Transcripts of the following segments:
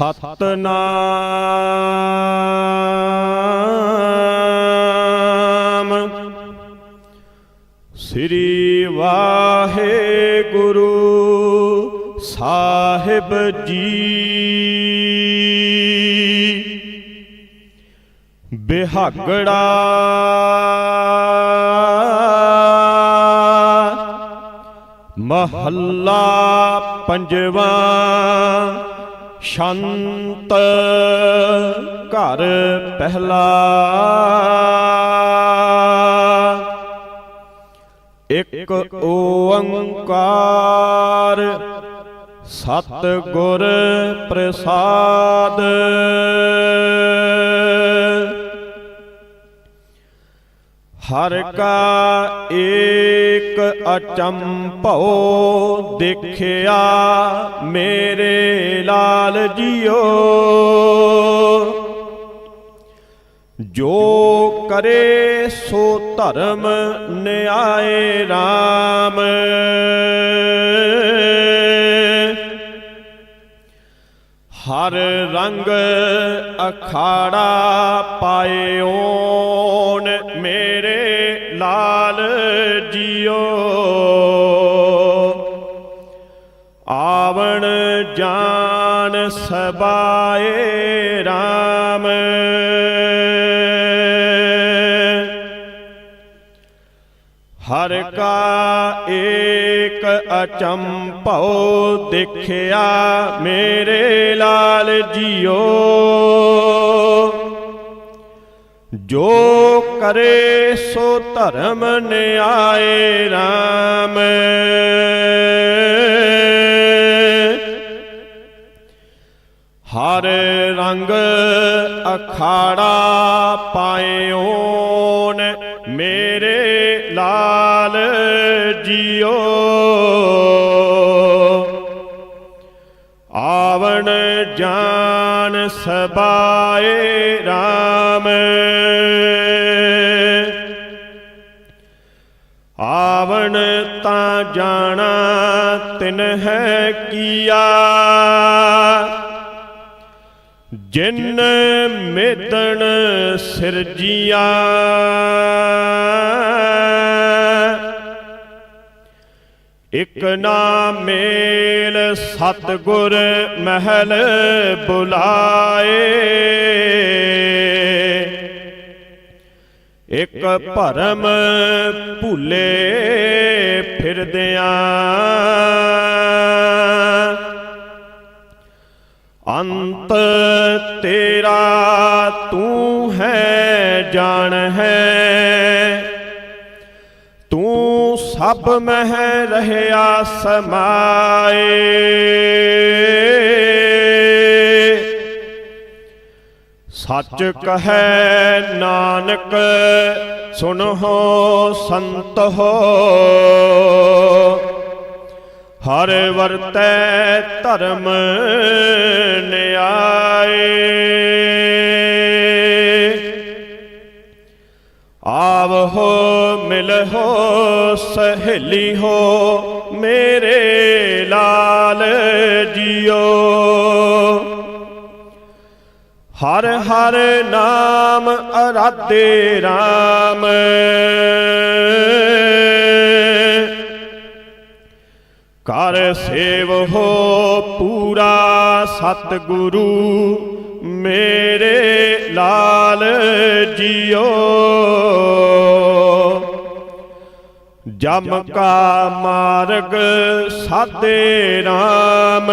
ਸਤਨਾਮ। ਸ੍ਰੀ ਵਾਹਿਗੁਰੂ ਸਾਹਿਬ ਜੀ। ਬਿਹਾਗੜਾ ਮਹੱਲਾ ਪੰਜਵਾ। ਸ਼ੰਤ ਘਰ ਪਹਿਲਾ। ਇੱਕ ਓੰਕਾਰ ਸਤ ਗੁਰ ਪ੍ਰਸਾਦ। ਹਰ ਕਾ ਏਕ ਅਚੰਭਉ ਦੇਖਿਆ ਮੇਰੇ ਲਾਲ ਜੀਓ। ਜੋ ਕਰੇ ਸੋ ਧਰਮ ਨਿਆਏ RAM ਹਰ ਰੰਗ ਅਖਾੜਾ ਪਾਇਓਨ ਜਾਣ ਸਬਾਏ RAM ਹਰ ਕਾ ਏਕ ਅਚੰਭਉ ਦੇਖਿਆ ਮੇਰੇ ਲਾਲ ਜੀਓ ਜੋ ਕਰੇ ਸੋ ਧਰਮ ਨਿਆਏ RAM ਹਰ ਰੰਗ ਅਖਾੜਾ ਪਾਇਓਨ ਮੇਰੇ ਲਾਲ ਜੀਓ। ਆਵਣ ਜਾਣ ਸਬਾਏ RAM ਆਵਣ ਤਾਂ ਜਾਣਾ ਤਿਨ ਹੈ ਕੀਆ। ਜਿਨ ਮੇਦਣ ਸਿਰਜੀਆ। ਇਕ ਨਾ ਮੇਲ ਸਤਗੁਰ ਮਹਿਲ ਬੁਲਾਏ। ਇਕ ਭਰਮ ਭੁੱਲੇ ਫਿਰਦਿਆਂ। ਅੰਤ ਤੇਰਾ ਤੂੰ ਹੈ, ਜਾਣ ਹੈ। ਤੂੰ ਸਭ ਮਹਿ ਰਹਿਆ ਸਮਾਏ। ਸੱਚ ਕਹੈ ਨਾਨਕ, ਸੁਨਹੁ ਸੰਤ। ਹੋ ਹਰ ਵਰਤੈ ਧਰਮ ਨਿਆਏ। ਆਵਹੋ ਮਿਲਹੋ ਸਹੇਲੀ ਹੋ, ਮੇਰੇ ਲਾਲ ਜੀਓ। ਹਰ ਹਰ ਨਾਮ ਅਰਾਧੇ RAM ਕਰ ਸੇਵ ਹੋ ਪੂਰਾ ਸਤਿਗੁਰੂ ਮੇਰੇ ਲਾਲ ਜੀਓ। ਜਮ ਕਾ ਮਾਰਗ ਸਾਦੇ RAM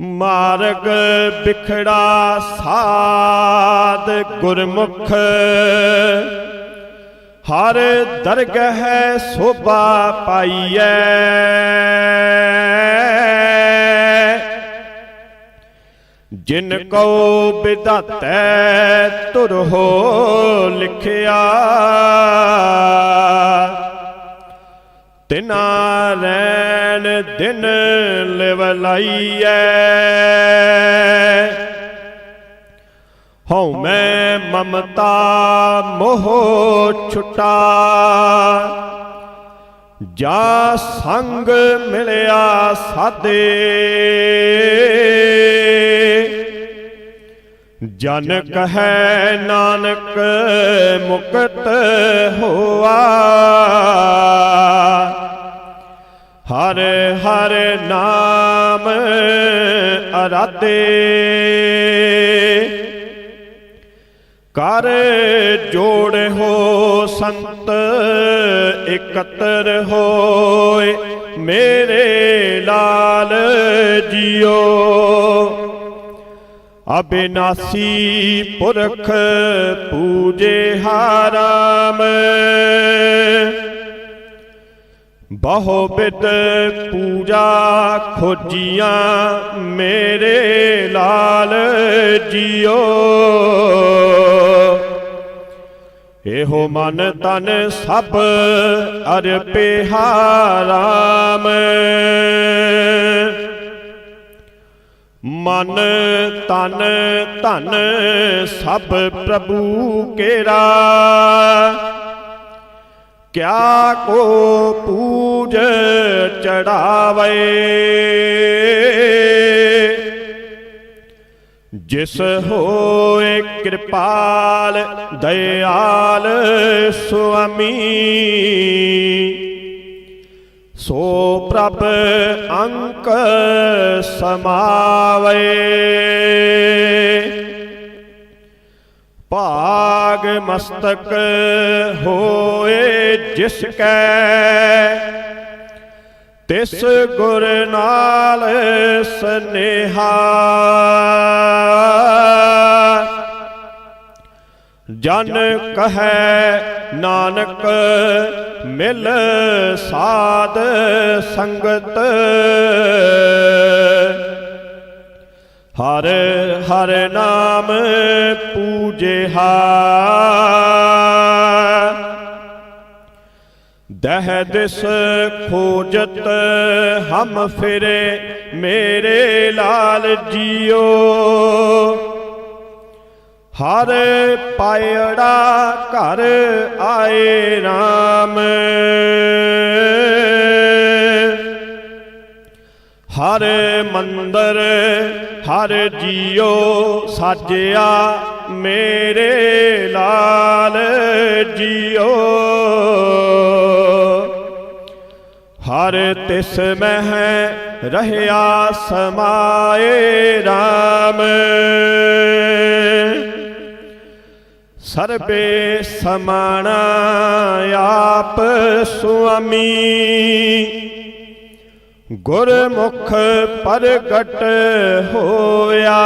ਮਾਰਗ ਬਿਖੜਾ ਸਾਧ ਗੁਰਮੁਖ। ਹਰ ਦਰਗਹ ਸੋਭਾ ਪਾਈਐ। ਜਿਨ ਕੋ ਵਿਧਾਤੈ ਤੁਰ ਹੋ ਲਿਖਿਆ, ਤਿਨਾ ਰੈਣ ਦਿਨ ਲਿਵ ਲਾਈਐ। ਹਉ ਮੈਂ ਮਮਤਾ ਮੋਹ ਛੁਟਾ। ਜਾ ਸੰਗ ਮਿਲਿਆ ਸਾਦੇ। ਜਨ ਕਹੈ ਨਾਨਕ ਮੁਕਤ ਹੋਆ। ਹਰ ਹਰ ਨਾਮ ਅਰਾਦੇ ਕਰ ਜੋੜ ਹੋ ਸੰਤ ਇਕੱਤਰ ਹੋਏ ਮੇਰੇ ਲਾਲ ਜੀਓ। ਅਬਿਨਾਸੀ ਪੁਰਖ ਪੂਜੇ ਹਾਰਾਮ। ਬਹੁ ਬਿਦ ਪੂਜਾ ਖੋਜੀਆਂ ਮੇਰੇ ਲਾਲ ਜੀਓ। ਇਹੋ ਮਨ ਤਨ ਸਭ ਅਰਪੇ ਹਾਰਾਮ। ਮਨ ਤਨ ਧਨ ਸਭ ਪ੍ਰਭੂ ਕੇਰਾ। ਕਿਆ ਕੋ ਪੂਜ ਚੜਾਵੇ? ਜਿਸ ਹੋਏ ਕਿਰਪਾਲ ਦਇਆਲ ਸੁਆਮੀ ਸੋ ਪ੍ਰਭ ਅੰਕ ਸਮਾਵੇ। ਭਾਗ ਮਸਤਕ ਹੋਏ ਜਿਸ ਕੈ। ਤਿਸ ਗੁਰ ਨਾਲ ਸਨੇਹਾ। ਜਨ ਕਹੈ ਨਾਨਕ ਮਿਲ ਸਾਧ ਸੰਗਤ। ਹਰ ਹਰ ਨਾਮ ਪੂਜਿਹਾ ਦਹ ਦਿਸ ਖੋਜਤ, ਹਮ ਫਿਰੇ ਮੇਰੇ ਲਾਲ ਜੀਓ। ਹਰ ਪਾਇੜਾ ਘਰ ਆਏ RAM ਹਰ ਮੰਦਰ, ਹਰ ਜੀਓ ਸਾਜਿਆ ਮੇਰੇ ਲਾਲ ਜੀਓ। ਹਰ ਤਿਸ ਮਹਿ ਰਹਿਆ ਸਮਾਏ RAM ਸਰਬੇ ਸਮਾਣਾ ਆਪ ਸੁਆਮੀ। ਗੁਰਮੁਖ ਪ੍ਰਗਟ ਹੋਇਆ।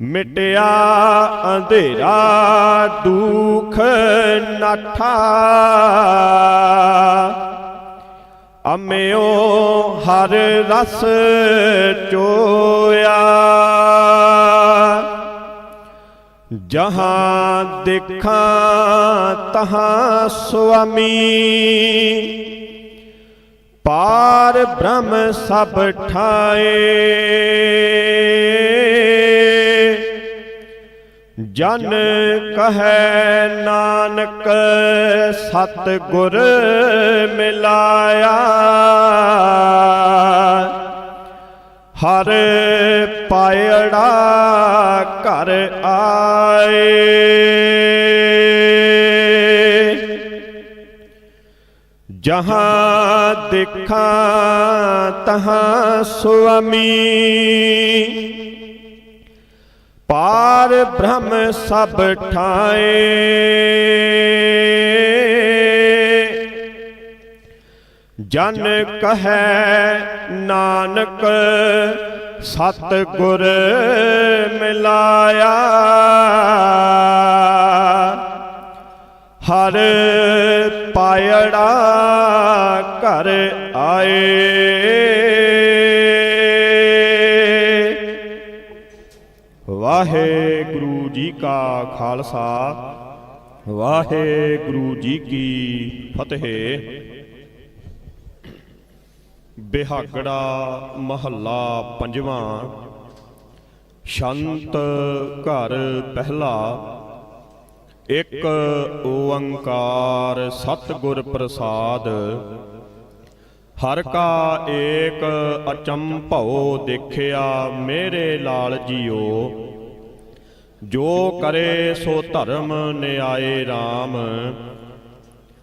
ਮਿਟਿਆ ਅੰਧੇਰਾ ਦੁਖ ਨਾਠਾ। ਅਮਿਓ ਹਰ ਰਸ ਚੋਇਆ। ਜਹਾਂ ਦੇਖਾਂ ਤਹਾਂ ਸੁਆਮੀ। ਪਾਰ ਬ੍ਰਹਮ ਸਭ ਠਾਏ। ਜਨ ਕਹੈ ਨਾਨਕ ਸਤ ਗੁਰ ਮਿਲਾਇਆ। ਹਰ ਪਾਇੜਾ ਘਰ ਆਏ ਜਹਾਂ ਦੇਖਾਂ ਤਹਾਂ ਸੁਆਮੀ ਪਾਰ ਬ੍ਰਹਮ ਸਭ ਠਾਏ ਜਨ ਕਹੈ ਨਾਨਕ ਸਤ ਗੁਰ ਮਿਲਾਇਆ। ਹਰ ਪਾਇੜਾ ਘਰ ਆਏ। ਵਾਹਿਗੁਰੂ ਜੀ ਕਾ ਖਾਲਸਾ, ਵਾਹਿਗੁਰੂ ਜੀ ਕੀ ਫਤਿਹ। ਬਿਹਾਗੜਾ ਮਹੱਲਾ ਪੰਜਵਾਂ। ਸ਼ੰਤ ਘਰ ਪਹਿਲਾ। ਇੱਕ ਓੰਕਾਰ ਸਤਿਗੁਰ ਪ੍ਰਸਾਦ। ਹਰ ਕਾ ਏਕ ਅਚੰਭਉ ਦੇਖਿਆ ਮੇਰੇ ਲਾਲ ਜੀਓ। ਜੋ ਕਰੇ ਸੋ ਧਰਮ ਨਿਆਏ RAM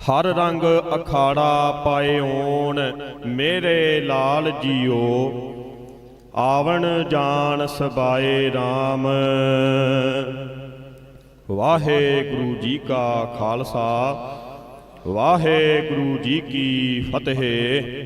ਹਰ ਰੰਗ ਅਖਾੜਾ ਪਾਏ ਓਣ ਮੇਰੇ ਲਾਲ ਜੀਓ। ਆਵਣ ਜਾਣ ਸਬਾਏ RAM ਵਾਹਿਗੁਰੂ ਜੀ ਕਾ ਖਾਲਸਾ, ਵਾਹਿਗੁਰੂ ਜੀ ਕੀ ਫਤਿਹ।